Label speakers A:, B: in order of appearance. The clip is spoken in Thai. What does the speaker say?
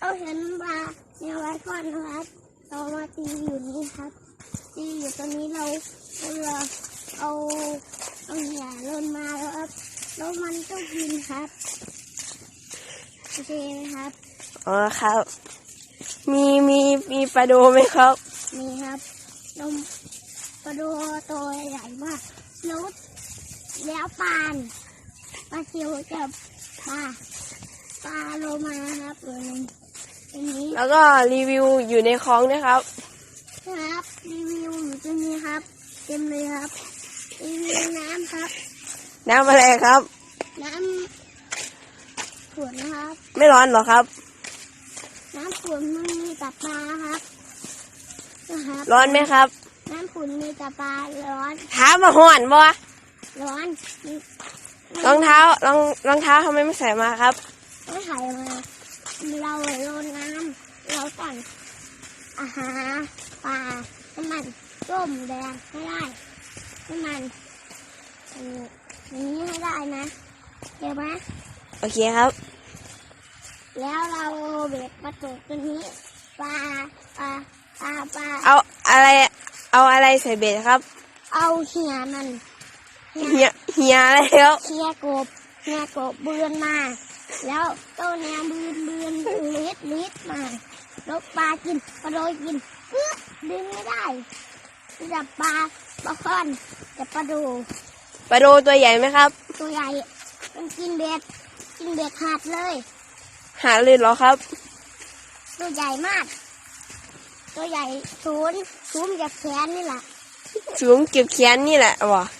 A: เราเห็นปลาเนี่ยไว้ก่อนนะครับเรามาตีอยู่นี่ครับตีอยู่ตรงนี้เราเราเอาเอาเหยื่อลนมาแล้วครับแล้วมันก็กินครับโอเคไหมครับ
B: อ๋อครับ มีมีมีปลาโดไหมครับ
A: นี่ครับนมปลาดูตัวใหญ่มากแล้วแล้วปลานปลาซิวกับปลาปลาโลมาครับตัวหนึงตรงนี้
B: แล้วก็รีวิวอยู่ในคลองด้วยครับ
A: ครับรีวิวอยู่ตรงนี้ครับ เต็มเลยครับรีวิวน้ำครับ
B: น้ำอะไรครับ
A: น้ำขวดนะครับ
B: ไม่ร้อนเหรอครับ
A: น้ำขุ่นมันมีแต่ปลาครับนะครับ
B: ร้อนไหมครับ
A: น้ำขุ่นมีแต่ปลาร้อน
B: เท้ามาห่อนบ่
A: ร้อน
B: รองเท้ารองรองเท้าทำไมไม่ใส่มาครับ
A: ไม่ถ่ายมาเราโรนน้ำเราสั่งอาหารปลาน้ำมันส้มแดงให้ได้น้ำมันอย่างนี้ให้ได้นะเดี๋ยวไหม
B: โอเคครับ
A: แล้วเราเบ็ดมาตกตัวนี้ปลาปลาปลาปลา
B: เอาอะไร เอาอะไรใส่เบ็ดครับ
A: เอาเหียมัน
B: เฮียเฮียอะไรแล้ว
A: เฮียกบเฮียกบเบือนมา แล้วต้นแนวบืนบืนลิดลิดมา แล้วปลากินปลาโดยกินเอื้อดึงไม่ได้จับปลาปลาค่อนจับปลาดู
B: ปลาโดตัวใหญ่ไหมครับ
A: ตัวใหญ่มันกินเบ็ดกินเบ็ดหัดเลย
B: หาเลยเหรอครับ
A: ตัวใหญ่มาก ตัวใหญ่ศูนย์ศูนย์จากแขนนี่แหละ
B: สูงเก็บแขนนี่แหละวะ
A: โต